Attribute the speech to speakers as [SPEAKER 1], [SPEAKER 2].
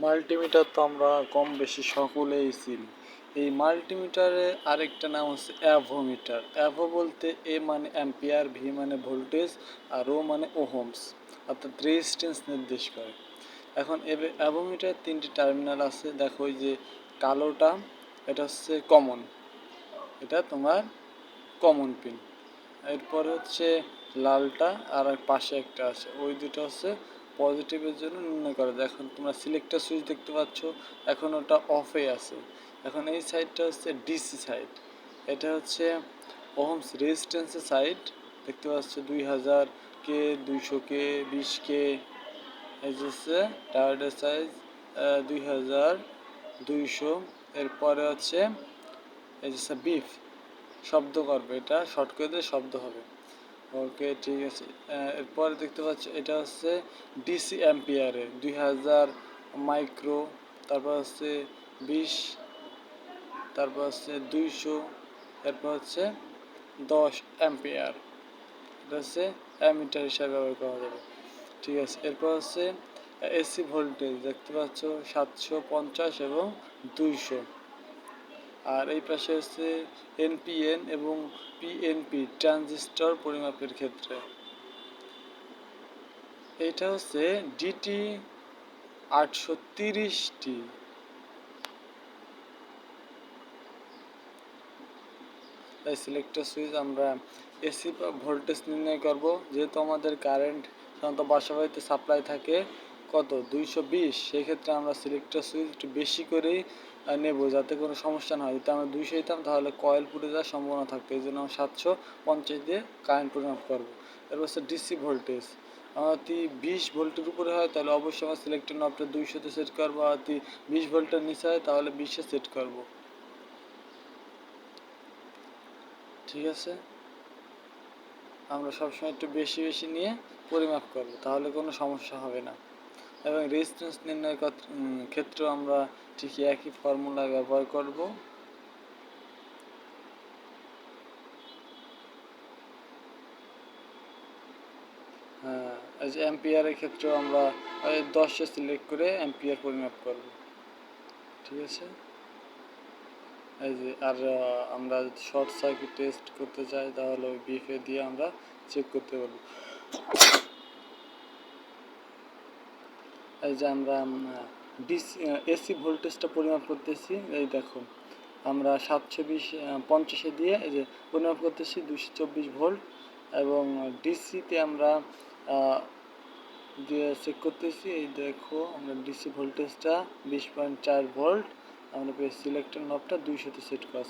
[SPEAKER 1] Multimeter তো আমরা কম বেশি সকলেই চিনি। এই মাল্টিমিটারে আরেকটা নাম হচ্ছে অ্যাভোমিটার। অ্যাভো বলতে এ মানে অ্যাম্পিয়ার, ভি মানে ভোল্টেজ, আর ও মানে ওহোমস, অর্থাৎ রেজিস্ট্যান্স নির্দেশ করে। এখন অ্যাভোমিটার তিনটি টার্মিনাল আছে। দেখো ওই যে কালোটা, এটা হচ্ছে কমন। এটা তোমার কমন পিন। এরপরে হচ্ছে লালটা, আর পাশে একটা আছে। ওই দুটো হচ্ছে পজিটিভের জন্য নির্ণয় করা। যায় এখন তোমরা সিলেক্টার সুইচ দেখতে পাচ্ছ, এখন ওটা অফে আছে। এখন এই সাইডটা হচ্ছে ডিসি সাইড এটা হচ্ছে ওহমস রেজিস্ট্যান্সের সাইড দেখতে পাচ্ছ, দুই হাজার কে, দুইশো কে, বিশ কে। এই হচ্ছে টায়ার্ডের সাইজ দুই হাজার দুইশো। এরপরে হচ্ছে, এই যে বিফ শব্দ করবে এটা শর্ট করে দিয়ে শব্দ হবে। ওকে ঠিক আছে। এরপরে দেখতে পাচ্ছি, এটা হচ্ছে ডিসি অ্যাম্পিয়ারে দুই হাজার মাইক্রো, তারপর হচ্ছে বিশ, তারপর হচ্ছে দুইশো, এরপর হচ্ছে দশ অ্যাম্পিয়ার। এটা হচ্ছে অ্যামিটার হিসাবে ব্যবহার করা যাবে। ঠিক আছে, এরপর হচ্ছে এসি ভোল্টেজ, দেখতে পাচ্ছ সাতশো পঞ্চাশ এবং দুইশো। আর এই পাশে হচ্ছে এনপিএন এবং পিএনপি ট্রানজিস্টর পরিমাপের ক্ষেত্রে। এটা হচ্ছে ডিটি আটশো তিরিশটি। তাই সিলেক্টর সুইচ আমরা এসি ভোল্টেজ নির্ণয় করব। যেহেতু আমাদের কারেন্ট সাধারণত বাসা বাড়িতে সাপ্লাই থাকে কত? দুইশো বিশ? সেক্ষেত্রে আমরা সিলেক্টর সুইচ একটু বেশি করেই নেব যাতে কোনো সমস্যা না হয়। যদি আমরা দুইশো দিতাম, তাহলে কয়েল পুড়ে যাওয়ার সম্ভাবনা থাকতো। এই জন্য আমরা সাতশো পঞ্চাশ দিয়ে কারেন্ট পরিমাপ করব। এরপর হচ্ছে ডিসি ভোল্টেজ আমরা যদি বিশ ভোল্টের উপরে হয়, তাহলে অবশ্যই আমার সিলেক্টর নবটা দুইশোতে সেট করব। আর যদি বিশ ভোল্টের নিচে হয়, তাহলে বিশে সেট করব। ঠিক আছে? আমরা সবসময় একটু বেশি বেশি নিয়ে পরিমাপ করব। তাহলে কোনো সমস্যা হবে না। এবং রেজিস্ট্যান্স নির্ণয় ক্ষেত্রেও আমরা ঠিকই একই ফর্মুলা ব্যবহার করব। হ্যাঁ যে অ্যাম্পিয়ারের ক্ষেত্রেও আমরা দশে সিলেক্ট করে অ্যাম্পিয়ার পরিমাপ করব। ঠিক আছে? এই যে, আর আমরা শর্ট সার্কিট টেস্ট করতে চাই, তাহলে ওই বিফে দিয়ে আমরা চেক করতে পারব। এই যে আমরা ডিসি এসি ভোল্টেজটা পরিমাপ করতেছি, এই দেখো, আমরা সাতশো বিশ পঞ্চাশে দিয়ে এই যে পরিমাপ করতেছি দুশো চব্বিশ ভোল্ট এবং ডিসিতে আমরা দিয়ে চেক করতেছি, এই দেখো, আমরা ডিসি ভোল্টেজটা বিশ পয়েন্ট চার ভোল্ট আমরা সিলেক্টর নবটা দুইশোতে সেট করা